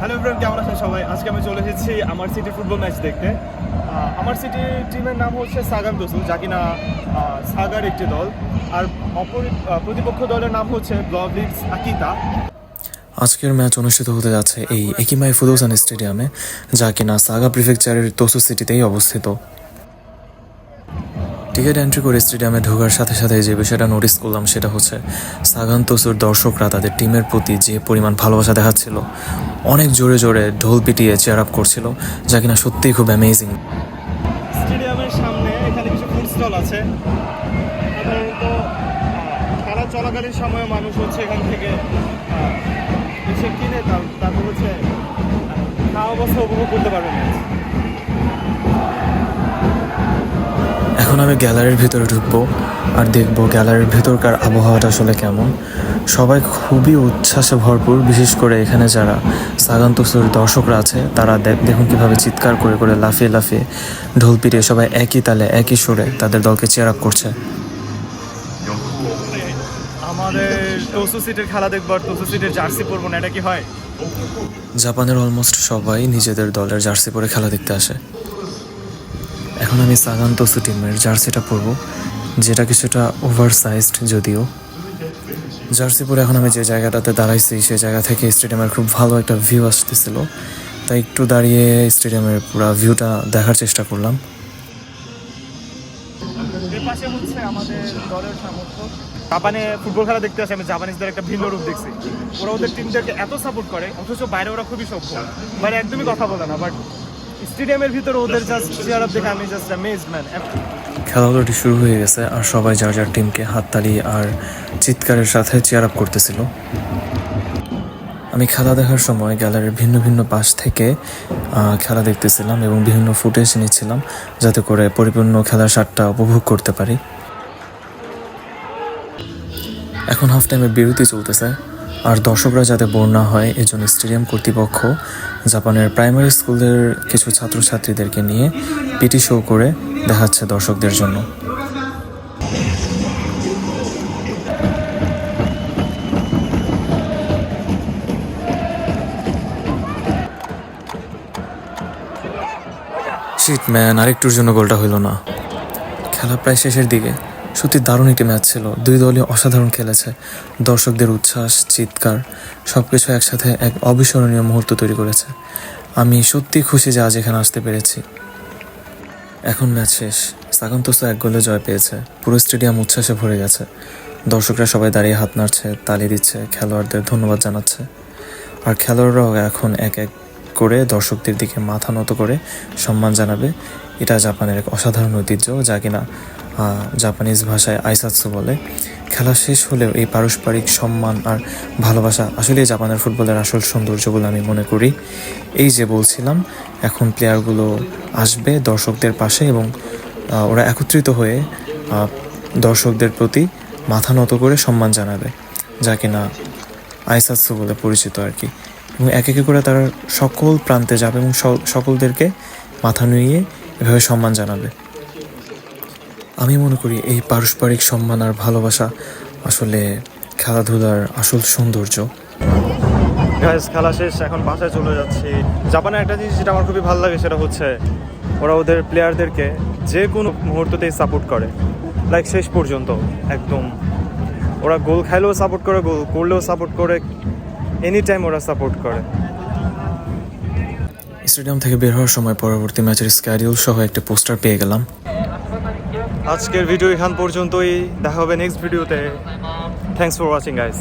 Hello everyone কেমন আছেন সবাই? আজকে আমি চলে এসেছি আমার সিটি ফুটবল ম্যাচ দেখতে। আমার সিটি টিমের নাম হচ্ছে সাগান দোসু যা কিনা সাগার একটি দল। আর অপর প্রতিপক্ষ দলের নাম হচ্ছে ব্লভিক্স আকিতা। আজকের ম্যাচ অনুষ্ঠিত হতে যাচ্ছে এই একিমাই ফুদোসান স্টেডিয়ামে, যা কিনা সাগা প্রিফেকচারের তোসু সিটিতেই অবস্থিত। টিকিট এন্ট্রি করে স্টেডিয়ামে ঢোকার সাথে সাথে যে বিষয়টা নোটিস করলাম সেটা হচ্ছে সাগান তোসুর দর্শকরা তাদের টিমের প্রতি যে পরিমাণ ভালোবাসা দেখাচ্ছিল, অনেক জোরে জোরে ঢোল পিটিয়ে চেয়ার আপ করছিল, যা কিনা সত্যিই খুব অ্যামেজিং স্টেডিয়ামের সামনে এখানে কিছু ফুড স্টল আছে। সাধারণত চলাকালীন মানুষ হচ্ছে এখান থেকে কিনে তারপর হচ্ছে অবস্থা উপভোগ করতে পারবে ম্যাচ এখন আমি গ্যালারির ভিতরে ঢুকবো আর দেখব গ্যালারির ভেতরকার আবহাওয়াটা আসলে কেমন। সবাই খুবই উচ্ছ্বাসে ভরপুর বিশেষ করে এখানে যারা সাগান্তসুর দর্শকরা আছে তারা দেখ- দেখুন কীভাবে চিৎকার করে করে লাফিয়ে লাফিয়ে ঢোল পিটিয়ে সবাই একই তালে একই সুরে তাদের দলকে চেয়ার আপ করছে। আমাদের টসু সিটের খেলা দেখব আর সিটের জার্সি পরবো না এটা কি হয়? জাপানের অলমোস্ট সবাই নিজেদের দলের জার্সি পরে খেলা দেখতে আসে। এখন আমি সাগান্তসু টিমের জার্সিটা পরবো যেটা কিছুটা ওভার সাইজড যদিও। জার্সি পরে এখন আমি যে জায়গাটাতে দাঁড়াইছি, সেই জায়গা থেকে স্টেডিয়ামের খুব ভালো একটা ভিউ আসতেছিল। তাই একটু দাঁড়িয়ে স্টেডিয়ামের পুরো ভিউটা দেখার চেষ্টা করলাম। আমাদের দলের সামর্থ্য। জাপানে ফুটবল খেলা দেখতে আসে, আমি জাপানিজদের একটা ভিন্ন রূপ দেখছি। ওরা ওদের টিমদেরকে এত সাপোর্ট করে, অথচ বাইরে ওরা খুবই সভ্য। মানে একদমই কথা বলে না বাট স্টেডিয়ামের ওদের জাস্ট চেয়ার আপ দেখে আমি জাস্ট অ্যামেজড ম্যান খেলাধুলাটি শুরু হয়ে গেছে আর সবাই যার যার টিমকে হাততালি আর চিৎকারের সাথে চেয়ার আপ করতেছিল। আমি খেলা দেখার সময় গ্যালারির ভিন্ন ভিন্ন পাশ থেকে খেলা দেখতেছিলাম এবং বিভিন্ন ফুটেজ নিচ্ছিলাম যাতে করে পরিপূর্ণ খেলার স্বাদটা উপভোগ করতে পারি। এখন হাফ টাইমে বিরতি চলতেছে। আর দর্শকরা যাতে বোর না হয়, এজন্য স্টেডিয়াম কর্তৃপক্ষ জাপানের প্রাইমারি স্কুলের কিছু ছাত্রছাত্রীদেরকে নিয়ে পিটি শো করে দেখাচ্ছে দর্শকদের জন্য। শিট ম্যান আরেকটুর জন্য গোলটা হইল না। খেলা প্রায় শেষের দিকে। সত্যি দারুণ একটি ম্যাচ ছিল। দুই দলই অসাধারণ খেলেছে। দর্শকদের উচ্ছ্বাস, চিৎকার সব কিছু একসাথে এক অবিস্মরণীয় মুহূর্ত তৈরি করেছে। আমি সত্যি খুশি যে আজ এখানে আসতে পেরেছি। এখন ম্যাচ শেষ। সাগান্তোসা এক গোলে জয় পেয়েছে। পুরো স্টেডিয়াম উচ্ছ্বাসে ভরে গেছে। দর্শকরা সবাই দাঁড়িয়ে হাত নাড়ছে, তালি দিচ্ছে, খেলোয়াড়দের ধন্যবাদ জানাচ্ছে। আর খেলোয়াড়রাও এখন এক এক করে দর্শকদের দিকে মাথা নত করে সম্মান জানাবে। এটা জাপানের এক অসাধারণ ঐতিহ্য যা কিনা জাপানিজ ভাষায় আইসাৎসু বলে। খেলা শেষ হলেও এই পারস্পরিক সম্মান আর ভালোবাসা আসলে জাপানের ফুটবলের আসল সৌন্দর্য বলে আমি মনে করি। এই যে বলছিলাম, এখন প্লেয়ারগুলো আসবে দর্শকদের পাশে এবং ওরা একত্রিত হয়ে দর্শকদের প্রতি মাথা নত করে সম্মান জানাবে, যা কিনা আইসাৎসু বলে পরিচিত আর কি। এবং এক একে করে তারা সকল প্রান্তে যাবে এবং সকলদেরকে মাথা নুইয়ে এভাবে সম্মান জানাবে। আমি মনে করি এই পারস্পরিক সম্মান আর ভালোবাসা আসলে খেলাধুলার আসল সৌন্দর্য। খেলা শেষ এখন বাসায় চলে যাচ্ছি। জাপানের একটা জিনিস যেটা আমার খুবই ভালো লাগে সেটা হচ্ছে ওরা ওদের প্লেয়ারদেরকে যে কোনো মুহূর্ততেই সাপোর্ট করে। লাইক শেষ পর্যন্ত একদম। ওরা গোল খাইলেও সাপোর্ট করে গোল করলেও সাপোর্ট করে এনি টাইম ওরা সাপোর্ট করে। স্টেডিয়াম থেকে বের হওয়ার সময় পরবর্তী ম্যাচের স্ক্যাডিউল সহ একটা পোস্টার পেয়ে গেলাম। আজকের ভিডিও এখান পর্যন্তই। দেখা হবে নেক্সট ভিডিওতে থ্যাংকস ফর ওয়াচিং গাইস